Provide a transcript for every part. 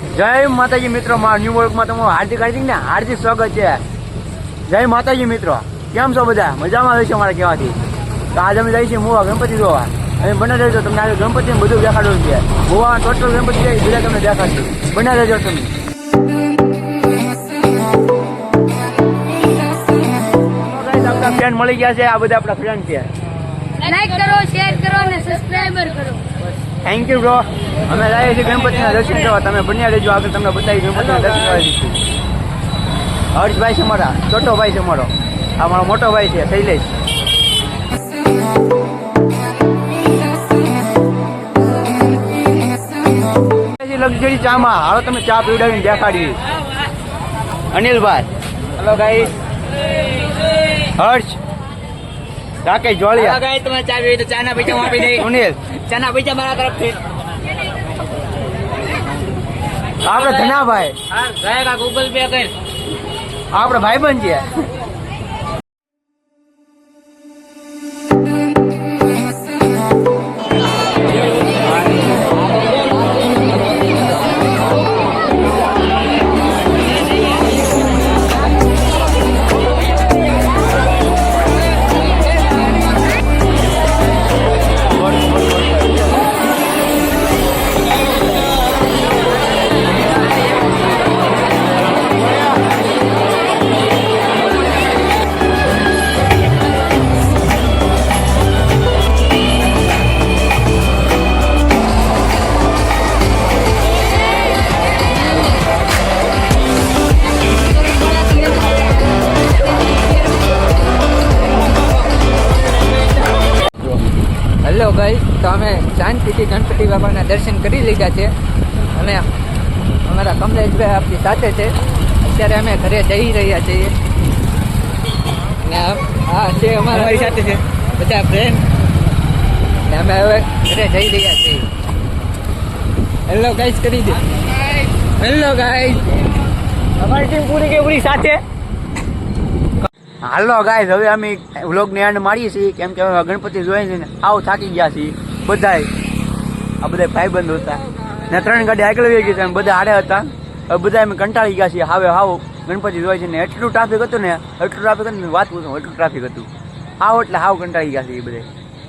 જય માતાજી મિત્રો, મારા ન્યુ વર્કમાં તમારું હાર્દિક હાર્દિક ને હાર્દિક સ્વાગત છે. જય માતાજી મિત્રો, કેમ છો બધા? મજામાં રહેશો મારા કહેવાથી? તો આજે અમે જઈએ છીએ મોવા ગણપતિ જોવા. અને બને રહેજો, તમને આજે ગણપતિ બધું દેખાડવું છે. મોવા ટોટલ ગણપતિ છે બધા તમને દેખાડશું. બને રહેજો તમે. ફ્રેન્ડ મળી ગયા છે, આ બધા આપણા ફ્રેન્ડ છે. લાઈક કરો શેર કરો અને સબસ્ક્રાઈબર કરો. થેન્ક યુ બ્રો અમે લાવીએ છીએ ગણપતિના દર્શન કરવા. તમે બન્યા રહેજો. આગળ તમને બતાવી ગણપતિના દર્શન કરવા દઈશું હર્ષભાઈ છે મારા. છોટો ભાઈ છે મારો. આ મારો મોટો ભાઈ છે શૈલેષ. લક્ઝરી ચામાં. હાલો તમે ચા પીવડાવીને દેખાડી અનિલભાઈ. હલો ગાઈ હર્ષ. રાકેશ જોળિયા. ગાય તમારે ચા પીવી તો ચાના પૈસા હું આપી દઈ સુનિલ. ચાના પૈસા મારા તરફથી. આપણે ધનાભાઈ. હા ગાય ગૂગલ પે કર. આપણે ભાઈબંધ છે તો અમે શાંતિથી ગણપતિ બાપાના દર્શન કરી લીધા છે અને અમારા કમલેશભાઈ આપણી સાથે છે. અત્યારે અમે ઘરે જઈ રહ્યા છીએ. આ છે અમારા સાથે છે. બધા ફ્રેન્ડ અમે હવે ઘરે જઈ રહ્યા છીએ. હેલો ગાઈસ કરી દે. હેલો ગાઈસ અમારી ટીમ પૂરી કે પૂરી સાથે? હાલો ગાઈસ હવે અમે વ્લોગને એન્ડ મારીએ છીએ. કેમ કે ગણપતિ જોઈએ છે ને આવ થાકી ગયા છીએ. બધાય. આ બધા ભાઈબંધ હતા. ને ત્રણ ગાડી આગળ વહી ગઈ છે બધા આડે હતા. હવે બધા અમે કંટાળી ગયા છીએ. હાવે હાવ. ગણપતિ જોઈએ છે ને એટલું ટ્રાફિક હતું ને, એટલું ટ્રાફિક હતું વાત પૂછું, એટલું ટ્રાફિક હતું. હાવ એટલે હાવ કંટાળી ગયા છે એ બધે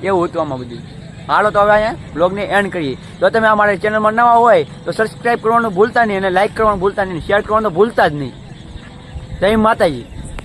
એવું હતું આમાં બધું. હાલો તો હવે અહીંયા બ્લોગને એન્ડ કરીએ. જો તમે અમારા ચેનલમાં નવા હોય, તો સબસ્ક્રાઈબ કરવાનું ભૂલતા નહીં અને લાઇક કરવાનું ભૂલતા નહીં શેર કરવાનું ભૂલતા જ નહીં. જય માતાજી.